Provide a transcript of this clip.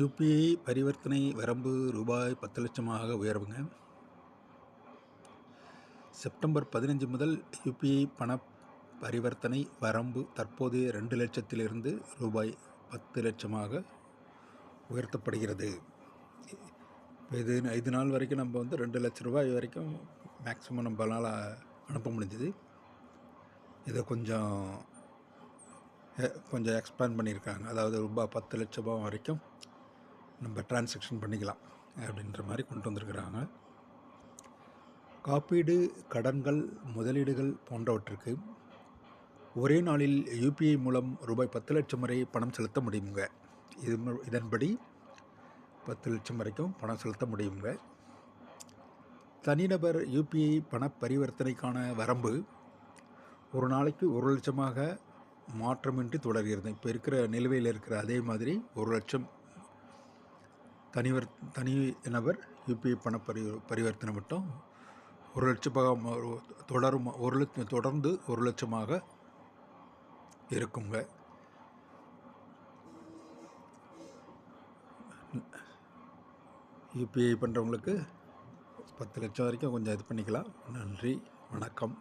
UPI பரிவர்த்தனை வரம்பு ரூபாய் பத்து லட்சமாக உயர்வுங்க. செப்டம்பர் பதினஞ்சு முதல் யுபிஐ பண பரிவர்த்தனை வரம்பு தற்போது ரெண்டு லட்சத்திலிருந்து ரூபாய் பத்து லட்சமாக உயர்த்தப்படுகிறது. இது ஐந்து நாள் வரைக்கும் நம்ம வந்து ரெண்டு லட்ச ரூபாய் வரைக்கும் மேக்ஸிமம் நம்மளால் அனுப்ப முடிஞ்சுது. இதை கொஞ்சம் கொஞ்சம் எக்ஸ்பேண்ட் பண்ணியிருக்காங்க. அதாவது ரூபாய் பத்து லட்ச ரூபாய் வரைக்கும் நம்ம டிரான்சாக்ஷன் பண்ணிக்கலாம் அப்படின்ற மாதிரி கொண்டு வந்திருக்கிறாங்க. காப்பீடு கடன்கள் முதலீடுகள் போன்றவற்றுக்கு ஒரே நாளில் யூபிஐ மூலம் ரூபாய் பத்து லட்சம் வரை பணம் செலுத்த முடியுங்க. இது இதன்படி பத்து லட்சம் வரைக்கும் பணம் செலுத்த முடியுங்க. தனிநபர் யூபிஐ பண பரிவர்த்தனைக்கான வரம்பு ஒரு நாளைக்கு ஒரு லட்சமாக மாற்றமின்றி தொடர்கிறது. இப்போ இருக்கிற நிலுவையில் இருக்கிற அதே மாதிரி ஒரு லட்சம் தனிவர் தனி நபர் யூபிஐ பண பரி பரிவர்த்தனை மட்டும். ஒரு லட்சமாக தொடரும் ஒரு லட்சம் தொடர்ந்து ஒரு லட்சமாக இருக்குங்க. யூபிஐ பண்ணுறவங்களுக்கு பத்து லட்சம் வரைக்கும் கொஞ்சம் இது பண்ணிக்கலாம். நன்றி வணக்கம்.